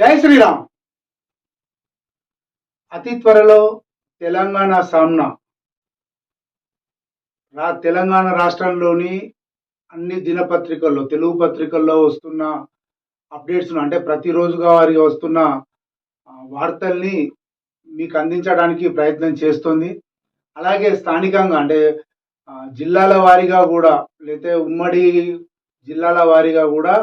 జై శ్రీరామ్. అతి త్వరలో తెలంగాణ సామ్నా. రా తెలంగాణ రాష్ట్రంలోని అన్ని దినపత్రికల్లో తెలుగు పత్రికల్లో వస్తున్న అప్డేట్స్ను అంటే ప్రతిరోజుగా వారికి వస్తున్న వార్తల్ని మీకు అందించడానికి ప్రయత్నం చేస్తుంది. అలాగే స్థానికంగా అంటే జిల్లాల వారీగా కూడా లేతే ఉమ్మడి జిల్లాల వారీగా కూడా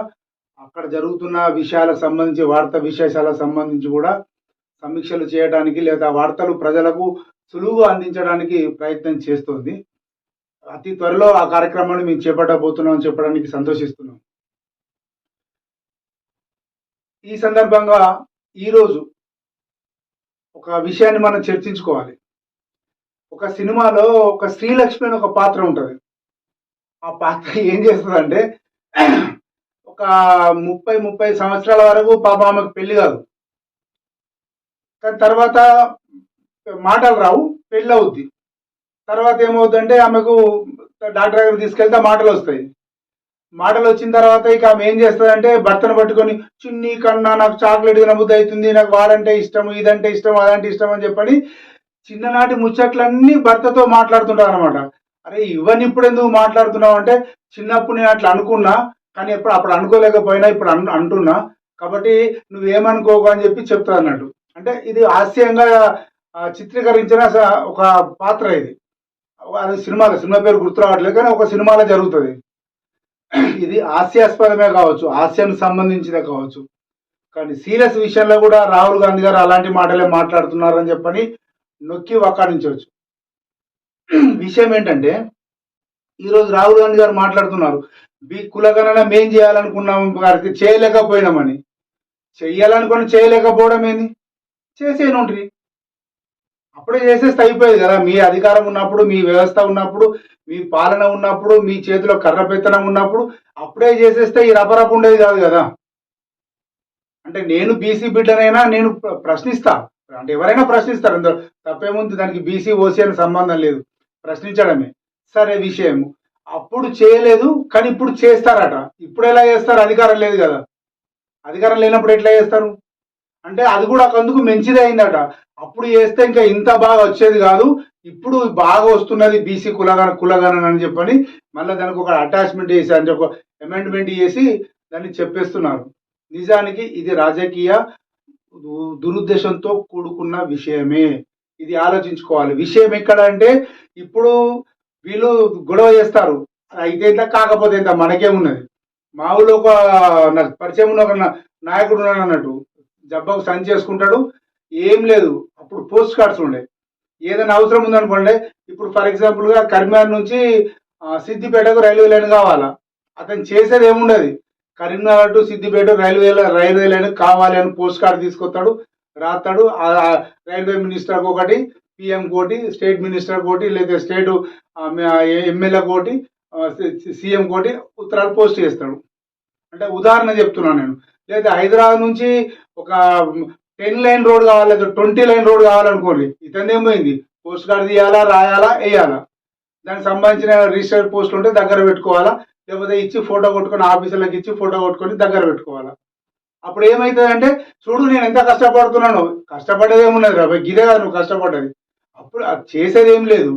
అక్కడ జరుగుతున్న విషయాలకు సంబంధించి వార్తా విశేషాలకు సంబంధించి కూడా సమీక్షలు చేయడానికి లేదా వార్తలు ప్రజలకు సులువుగా అందించడానికి ప్రయత్నం చేస్తుంది. అతి త్వరలో ఆ కార్యక్రమాన్ని మేము చేపట్టబోతున్నాం చెప్పడానికి సంతోషిస్తున్నాం. ఈ సందర్భంగా ఈరోజు ఒక విషయాన్ని మనం చర్చించుకోవాలి. ఒక సినిమాలో ఒక శ్రీలక్ష్మి అని ఒక పాత్ర ఉంటుంది. ఆ పాత్ర ఏం చేస్తుందంటే ఒక ముప్పై ముప్పై సంవత్సరాల వరకు పాప ఆమెకు పెళ్ళి కాదు. కానీ తర్వాత మాటలు రావు పెళ్ళి అవుద్ది. తర్వాత ఏమవుతుందంటే ఆమెకు డాక్టర్ దగ్గర తీసుకెళ్తే మాటలు వస్తాయి. మాటలు వచ్చిన తర్వాత ఇక ఆమె ఏం చేస్తుందంటే భర్తను పట్టుకొని చిన్ని కన్నా నాకు చాక్లెట్ తినబుద్ధి అవుతుంది నాకు వాడంటే ఇష్టం ఇదంటే ఇష్టం అదంటే ఇష్టం అని చెప్పని చిన్ననాటి ముచ్చట్లన్నీ భర్తతో మాట్లాడుతుంటారు అనమాట అరే ఇవన్నీ ఇప్పుడు ఎందుకు మాట్లాడుతున్నావు? అంటే చిన్నప్పుడు నేను అట్లా అనుకున్నా కానీ ఎప్పుడు అప్పుడు అనుకోలేకపోయినా ఇప్పుడు అన్ అంటున్నా. కాబట్టి నువ్వేమనుకోకు అని చెప్పి చెప్తా అన్నట్టు అంటే ఇది హాస్యంగా చిత్రీకరించిన స- ఒక పాత్ర ఇది. అది సినిమాలో సినిమా పేరు గుర్తు రావట్లేదు కానీ ఒక సినిమాలో జరుగుతుంది. ఇది హాస్యాస్పదమే కావచ్చు హాస్యానికి సంబంధించిదే కావచ్చు. కానీ సీరియస్ విషయంలో కూడా రాహుల్ గాంధీ గారు అలాంటి మాటలే మాట్లాడుతున్నారని చెప్పని నొక్కి వక్కాడించవచ్చు విషయం ఏంటంటే ఈరోజు రాహుల్ గాంధీ గారు మాట్లాడుతున్నారు. బి కులగణన మేం చేయాలనుకున్నాం గారికి చేయలేకపోయినామని. చెయ్యాలనుకుని చేయలేకపోవడం ఏంది? చేసేనుండ్రి అప్పుడే చేసేస్తే అయిపోయేది కదా. మీ అధికారం ఉన్నప్పుడు మీ వ్యవస్థ ఉన్నప్పుడు మీ పాలన ఉన్నప్పుడు మీ చేతిలో కర్ర పెత్తనం ఉన్నప్పుడు అప్పుడే చేసేస్తే ఈ రపరపు ఉండేది కాదు కదా. అంటే నేను బీసీ బిడ్డనైనా నేను ప్రశ్నిస్తా. అంటే ఎవరైనా ప్రశ్నిస్తారు. అందులో తప్పేముంది దానికి బీసీ ఓసీ అని సంబంధం లేదు. ప్రశ్నించడమే. సరే విషయం అప్పుడు చేయలేదు కానీ ఇప్పుడు చేస్తారట. ఇప్పుడు ఎలా చేస్తారు? అధికారం లేదు కదా. అధికారం లేనప్పుడు ఎట్లా చేస్తారు? అంటే అది కూడా అందుకు మంచిదే అయిందట. అప్పుడు చేస్తే ఇంకా ఇంత బాగా వచ్చేది కాదు. ఇప్పుడు బాగా వస్తున్నది బీసీ కులగన కులగణన అని చెప్పని మళ్ళీ దానికి ఒక అటాచ్మెంట్ చేసి అని ఒక అమెండ్మెంట్ చేసి దాన్ని చెప్పేస్తున్నారు. నిజానికి ఇది రాజకీయ దు- దురుద్దేశంతో కూడుకున్న విషయమే. ఇది ఆలోచించుకోవాలి. విషయం ఎక్కడ అంటే ఇప్పుడు వీళ్ళు గొడవ చేస్తారు. అయితే ఎంత కాకపోతే ఎంత మనకేమున్నది మా ఊళ్ళో ఒక నాకు పరిచయం ఉన్న ఒక నాయకుడు ఉన్నాడు అన్నట్టు. జబ్బకు సంచి చేసుకుంటాడు. ఏం లేదు. అప్పుడు పోస్ట్ కార్డ్స్ ఉండే. ఏదైనా అవసరం ఉందనుకోండి ఇప్పుడు ఫర్ ఎగ్జాంపుల్గా కరీంనగర్ నుంచి సిద్దిపేటకు రైల్వే లైన్ కావాలా? అతను చేసేది ఏముండదు. Karimnagar to Siddipet railway railway line కావాలి అని పోస్ట్ కార్డ్ తీసుకొస్తాడు రాస్తాడు. ఆ రైల్వే మినిస్టర్కి ఒకటి పిఎం కోటి స్టేట్ మినిస్టర్ కోటి లేదా స్టేట్ ఎమ్మెల్యే కోటి సీఎం కోటి ఉత్తరాలు పోస్ట్ చేస్తాడు. అంటే ఉదాహరణ చెప్తున్నాను నేను. లేదా హైదరాబాద్ నుంచి ఒక టెన్ లైన్ రోడ్ కావాలి లేదా ట్వంటీ లైన్ రోడ్ కావాలనుకోండి ఇతను ఏమైంది పోస్ట్ కార్డు తీయాలా రాయాలా వేయాలా? దానికి సంబంధించిన రిజిస్టర్డ్ పోస్ట్ ఉంటే దగ్గర పెట్టుకోవాలా? లేకపోతే ఇచ్చి ఫోటో కొట్టుకొని ఆఫీసులకు ఇచ్చి ఫోటో కొట్టుకొని దగ్గర పెట్టుకోవాలా? అప్పుడు ఏమవుతుందంటే చూడు నేను ఎంత కష్టపడుతున్నాను కష్టపడేది ఏమున్నది రా గిదే కాదు నువ్వు కష్టపడ్డది. అప్పుడు అది చేసేది ఏం లేదు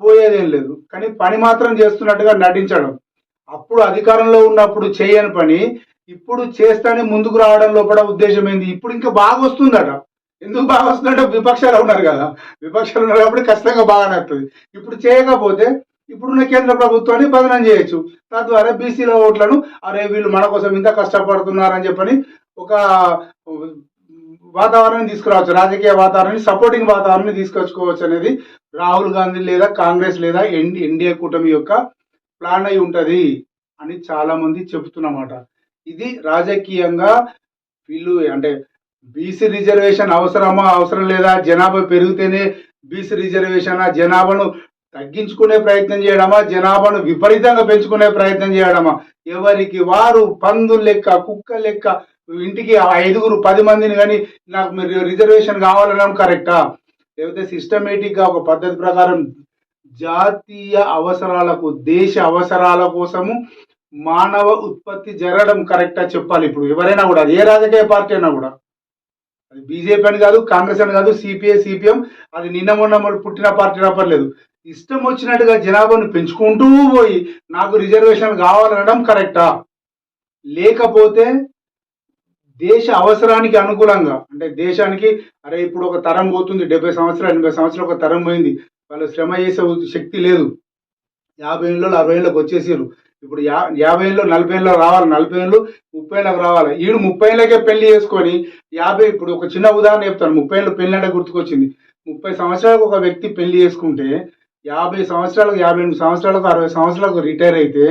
పోయేది ఏం లేదు. కానీ పని మాత్రం చేస్తున్నట్టుగా నటించడం. అప్పుడు అధికారంలో ఉన్నప్పుడు చేయని పని ఇప్పుడు చేస్తానే ముందుకు రావడం లోపల ఉద్దేశం ఏంది? ఇప్పుడు ఇంకా బాగా వస్తుందట. ఎందుకు బాగా వస్తుందంటే విపక్షాలు ఉన్నారు కదా. విపక్షాలు ఉన్నారు కాబట్టి ఖచ్చితంగా బాగా నడుతుంది ఇప్పుడు చేయకపోతే ఇప్పుడున్న కేంద్ర ప్రభుత్వాన్ని బదనం చేయొచ్చు. తద్వారా బీసీల ఓట్లను అరే వీళ్ళు మన కోసం ఇంత కష్టపడుతున్నారని చెప్పని ఒక వాతావరణం తీసుకురావచ్చు. రాజకీయ వాతావరణాన్ని సపోర్టింగ్ వాతావరణాన్ని తీసుకొచ్చుకోవచ్చు అనేది రాహుల్ గాంధీ లేదా కాంగ్రెస్ లేదా ఎన్డీఏ కూటమి యొక్క ప్లాన్ అయి ఉంటుంది అని చాలా మంది చెబుతున్నమాట. ఇది రాజకీయంగా వీళ్ళు అంటే బీసీ రిజర్వేషన్ అవసరమా అవసరం లేదా? జనాభా పెరిగితేనే బీసీ రిజర్వేషన్? ఆ జనాభాను తగ్గించుకునే ప్రయత్నం చేయడమా? జనాభాను విపరీతంగా పెంచుకునే ప్రయత్నం చేయడమా? ఎవరికి వారు పందు లెక్క కుక్క లెక్క ఇంటికి ఐదుగురు పది మందిని కానీ నాకు మీరు రిజర్వేషన్ కావాలనడం కరెక్టా? లేకపోతే సిస్టమేటిక్గా ఒక పద్ధతి ప్రకారం జాతీయ అవసరాలకు దేశ అవసరాల కోసము మానవ ఉత్పత్తి జరగడం కరెక్టా చెప్పాలి ఇప్పుడు? ఎవరైనా కూడా ఏ రాజకీయ పార్టీ అయినా కూడా. అది బీజేపీ అని కాదు కాంగ్రెస్ అని కాదు సిపిఐ సిపిఎం అది నిన్న మొన్న పుట్టిన పార్టీ రాపర్లేదు ఇష్టం వచ్చినట్టుగా జనాభాను పెంచుకుంటూ పోయి నాకు రిజర్వేషన్ కావాలనడం కరెక్టా? లేకపోతే దేశ అవసరానికి అనుకూలంగా అంటే దేశానికి అరే ఇప్పుడు ఒక తరం పోతుంది డెబ్బై సంవత్సరాలు ఎనభై సంవత్సరాలు ఒక తరం పోయింది వాళ్ళు శ్రమ చేసే శక్తి లేదు. యాభై ఏళ్ళు అరవై ఏళ్ళకి వచ్చేసారు ఇప్పుడు యా యాభై ఏళ్ళు నలభై ఏళ్ళు రావాలి నలభై ఏళ్ళు ముప్పై ఏళ్ళకి రావాలి. ఈడు ముప్పై ఏళ్ళకే పెళ్ళి చేసుకొని యాభై ఇప్పుడు ఒక చిన్న ఉదాహరణ చెప్తాను. ముప్పై ఏళ్ళు పెళ్ళి అంటే గుర్తుకొచ్చింది. ముప్పై సంవత్సరాలకు ఒక వ్యక్తి పెళ్ళి చేసుకుంటే యాభై సంవత్సరాలకు యాభై ఎనిమిది సంవత్సరాలకు అరవై సంవత్సరాలకు రిటైర్ అయితే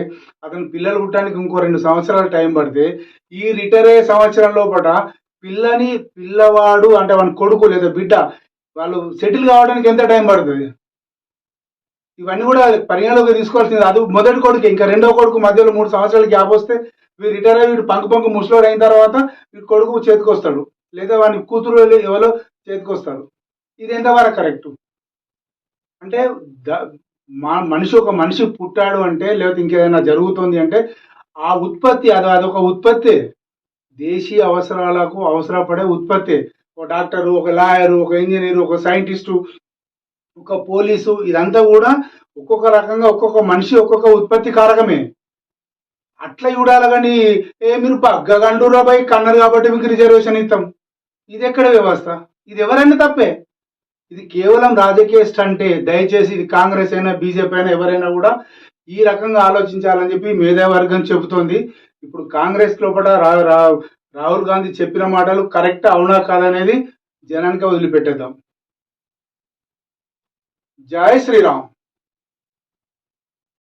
అతను పిల్లలు పుట్టడానికి ఇంకో రెండు సంవత్సరాలు టైం పడితే ఈ రిటైర్ అయ్యే సంవత్సరం లోపల పిల్లని పిల్లవాడు అంటే వాళ్ళ కొడుకు లేదా బిడ్డ వాళ్ళు సెటిల్ కావడానికి ఎంత టైం పడుతుంది? ఇవన్నీ కూడా పరిగణలోకి తీసుకోవాల్సింది. అది మొదటి కొడుకు ఇంకా రెండో కొడుకు మధ్యలో మూడు సంవత్సరాలు గ్యాప్ వస్తే వీడు రిటైర్ అయ్యి వీడు పంకు పంకు ముసలోడు అయిన తర్వాత వీడు కొడుకు చేతికి వస్తాడు లేదా వాడిని కూతురు ఎవరో చేతికి వస్తారు ఇది ఎంతవరకు కరెక్ట్ అంటే మా మనిషి ఒక మనిషి పుట్టాడు అంటే లేకపోతే ఇంకేదైనా జరుగుతుంది అంటే ఆ ఉత్పత్తి అది అదొక ఉత్పత్తి. దేశీయ అవసరాలకు అవసరపడే ఉత్పత్తి. ఒక డాక్టరు ఒక లాయరు ఒక ఇంజనీరు ఒక సైంటిస్టు ఒక పోలీసు ఇదంతా కూడా ఒక్కొక్క రకంగా ఒక్కొక్క మనిషి ఒక్కొక్క ఉత్పత్తి కారకమే. అట్లా చూడాలి కానీ ఏ మీరు పగ్గగండురా బై కన్నారు కాబట్టి మీకు రిజర్వేషన్ ఇస్తాం. ఇది ఎక్కడ వ్యవస్థ? ఇది ఎవరైనా తప్పే. ఇది కేవలం రాజకీయ స్టంటే. దయచేసి ఇది కాంగ్రెస్ అయినా బీజేపీ అయినా ఎవరైనా కూడా ఈ రకంగా ఆలోచించాలని చెప్పి మేధావర్గం చెబుతోంది. ఇప్పుడు కాంగ్రెస్ లోపల రా రాహుల్ గాంధీ చెప్పిన మాటలు కరెక్ట్ అవునా కాదనేది జనానికి వదిలిపెట్టేద్దాం. జై శ్రీరామ్.